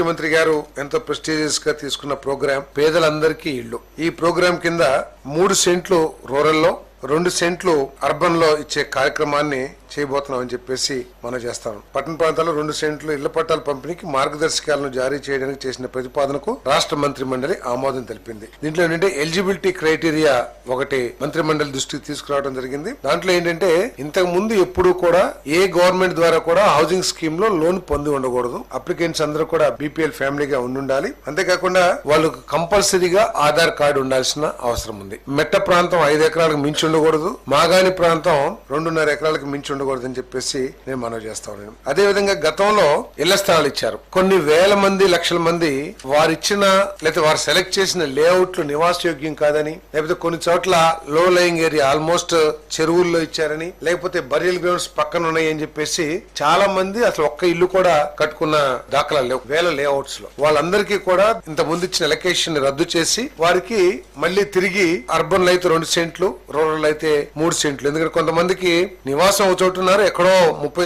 ముఖ్యమంత్రి గారు ఎంతో ప్రెస్టీజియస్గా తీసుకున్న ప్రోగ్రాం పేదలందరికీ ఇల్లు. ఈ ప్రోగ్రాం కింద మూడు సెంట్లు రూరల్లో రెండు సెంట్లు అర్బన్లో ఇచ్చే కార్యక్రమాన్ని చేయబోతున్నాం అని చెప్పేసి మనం చేస్తాం. పట్టణ ప్రాంతాల్లో రెండు సెంట్లు ఇళ్ళ పట్టాల పంపిణీకి మార్గదర్శకాలను జారీ చేయడానికి చేసిన ప్రతిపాదనకు రాష్ట్ర మంత్రి మండలి ఆమోదం తెలిపింది. దీంట్లో ఏంటంటే ఎలిజిబిలిటీ క్రైటీరియా ఒకటి మంత్రి మండలి దృష్టికి తీసుకురావడం జరిగింది. దాంట్లో ఏంటంటే ఇంతకు ముందు ఎప్పుడు కూడా ఏ గవర్నమెంట్ ద్వారా కూడా హౌసింగ్ స్కీమ్లో లోన్ పొంది ఉండకూడదు. అప్లికెంట్స్ అందరూ కూడా బీపీఎల్ ఫ్యామిలీగా ఉండాలి. అంతేకాకుండా వాళ్ళకు కంపల్సరీగా ఆధార్ కార్డు ఉండాల్సిన అవసరం ఉంది. మెట్ట ప్రాంతం ఐదు ఎకరాలకు మించి ఉండకూడదు. మాగాని ప్రాంతం రెండున్నర ఎకరాలకు మించి ఉండకూడదని చెప్పేసి నేను మనవి చేస్తా ఉన్నాను. అదే విధంగా గతంలో ఇళ్ళ స్థలాలు ఇచ్చారు. కొన్ని వేల మంది లక్షల మంది వారిచ్చిన లేకపోతే వారు సెలెక్ట్ చేసిన లేఅవుట్లు నివాసయోగ్యం కాదని లేకపోతే కొన్ని చోట్ల లో లయింగ్ ఏరియా ఆల్మోస్ట్ చెరువుల్లో ఇచ్చారని లేకపోతే బరియల్ గ్రౌండ్స్ పక్కన ఉన్నాయని చెప్పేసి చాలా మంది అసలు ఒక్క ఇల్లు కూడా కట్టుకున్న దాఖలా లేవు. వేల లేఅవుట్స్లో. వాళ్ళందరికీ కూడా ఇంత ముందు ఇచ్చిన ఎలకేషన్ రద్దు చేసి వారికి మళ్ళీ తిరిగి అర్బన్లో అయితే రెండు సెంట్లు రూరల్ అయితే మూడు సెంట్లు. ఎందుకంటే కొంతమందికి నివాసం ఒక చోటున్నారు ఎక్కడో ముప్పై